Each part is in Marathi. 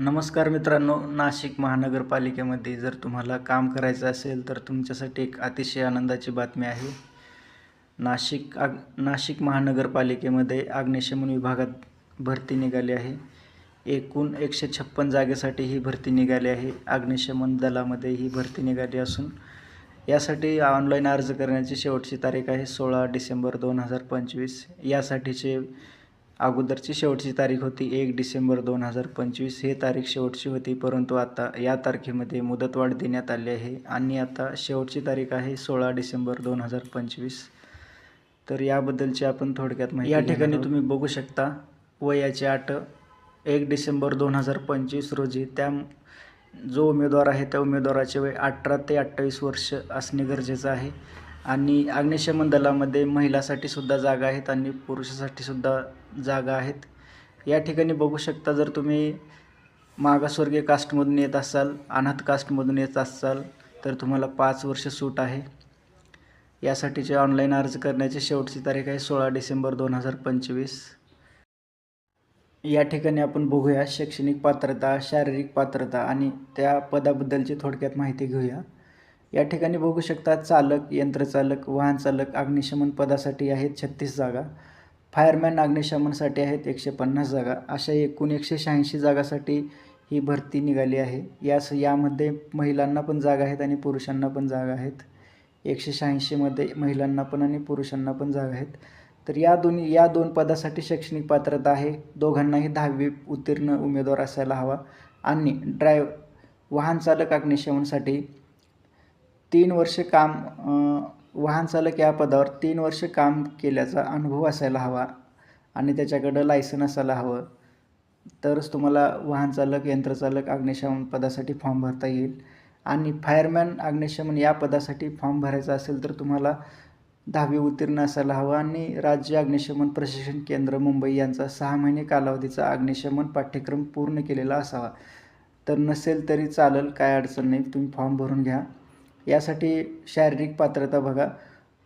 नमस्कार मित्रांनो नाशिक महानगरपालिकेमध्ये जर तुम्हाला काम करायचं असेल तर तुमच्यासाठी एक अतिशय आनंदाची बातमी आहे. नाशिक आग नाशिक महानगरपालिकेमध्ये अग्निशमन विभागात भरती निघाली आहे. एकूण एकशे छप्पन जागेसाठी ही भरती निघाली आहे. अग्निशमन दलामध्ये ही भरती निघाली असून यासाठी ऑनलाईन अर्ज करण्याची शेवटची तारीख आहे सोळा डिसेंबर दोन हजार पंचवीस. यासाठीचे अगोदरची शेवटची तारीख होती एक डिसेंबर दोन हजार पंचवीस. हे तारीख शेवटची होती परंतु आता या तारखेमध्ये मुदतवाढ देण्यात आली आहे आणि आता शेवटची तारीख आहे सोळा डिसेंबर दोन हजार पंचवीस. तर याबद्दलची आपण थोडक्यात माहिती या ठिकाणी तुम्ही बघू शकता वयाची अट एक डिसेंबर दोन हजार पंचवीस रोजी. त्या जो उमेदवार आहे त्या उमेदवाराचे वय अठरा ते अठ्ठावीस वर्ष असणे गरजेचं आहे. आणि अग्निशमन दलामध्ये महिलासाठी सुद्धा जागा आहेत आणि पुरुषासाठी सुद्धा जागा आहेत. या ठिकाणी बघू शकता जर तुम्ही मागासवर्गीय कास्टमधून येत असाल अनाथ कास्टमधून येत असाल तर तुम्हाला पाच वर्ष सूट आहे. यासाठीचे ऑनलाईन अर्ज करण्याची शेवटची तारीख आहे सोळा डिसेंबर दोन हजार पंचवीस. या ठिकाणी आपण बघूया शैक्षणिक पात्रता शारीरिक पात्रता आणि त्या पदाबद्दलची थोडक्यात माहिती घेऊया. या ठिकाणी बघू शकता चालक यंत्रचालक वाहन चालक अग्निशमन पदासाठी आहेत छत्तीस जागा. फायरमॅन अग्निशमनसाठी आहेत एकशे पन्नास जागा. अशा एकूण एकशे शहाऐंशी जागासाठी ही भरती निघाली आहे. यास यामध्ये महिलांना पण जागा आहेत आणि पुरुषांना पण जागा आहेत. एकशे शहाऐंशीमध्ये महिलांना पण आणि पुरुषांना पण जागा आहेत. तर या दोन्ही या दोन पदासाठी शैक्षणिक पात्रता आहे. दोघांनाही दहावी उत्तीर्ण उमेदवार असायला हवा. आणि ड्रायव्ह वाहन चालक अग्निशमनसाठी तीन वर्ष काम वाहन चालक या पदावर तीन वर्ष काम केल्याचा अनुभव असायला हवा आणि त्याच्याकडं लायसन असायला हवं. तरच तुम्हाला वाहन चालक यंत्रचालक अग्निशमन पदासाठी फॉर्म भरता येईल. आणि फायरमॅन अग्निशमन या पदासाठी फॉर्म भरायचा असेल तर तुम्हाला दहावी उत्तीर्ण असायला हवं आणि राज्य अग्निशमन प्रशिक्षण केंद्र मुंबई यांचा सहा महिने कालावधीचा अग्निशमन पाठ्यक्रम पूर्ण केलेला असावा. तर नसेल तरी चालेल काय अडचण नाही तुम्ही फॉर्म भरून घ्या. यासाठी शारीरिक पात्रता बघा.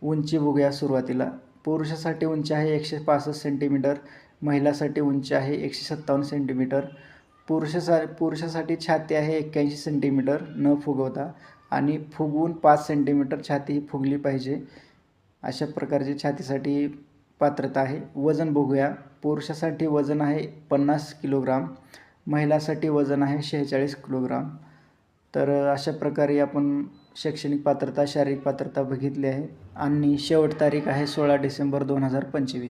उंची बघूया सुरुवातीला. पुरुषासाठी उंची आहे एकशे पासष्ट सेंटीमीटर महिलासाठी उंची आहे एकशे सत्तावन्न सेंटीमीटर पुरुषासा पुरुषासाठी छाती आहे एक्क्याऐंशी सेंटीमीटर न फुगवता. आणि फुगवून पाच सेंटीमीटर छाती ही फुगली पाहिजे. अशा प्रकारची छातीसाठी पात्रता आहे. वजन बघूया. पुरुषासाठी वजन आहे पन्नास किलोग्राम महिलासाठी वजन आहे शेहेचाळीस किलोग्राम. तर अशा प्रकारे आपण शैक्षणिक पात्रता शारीरिक पात्रता बघितली आहे. आणि शेवट तारीख आहे सोळा डिसेंबर दोन हजार पंचवीस.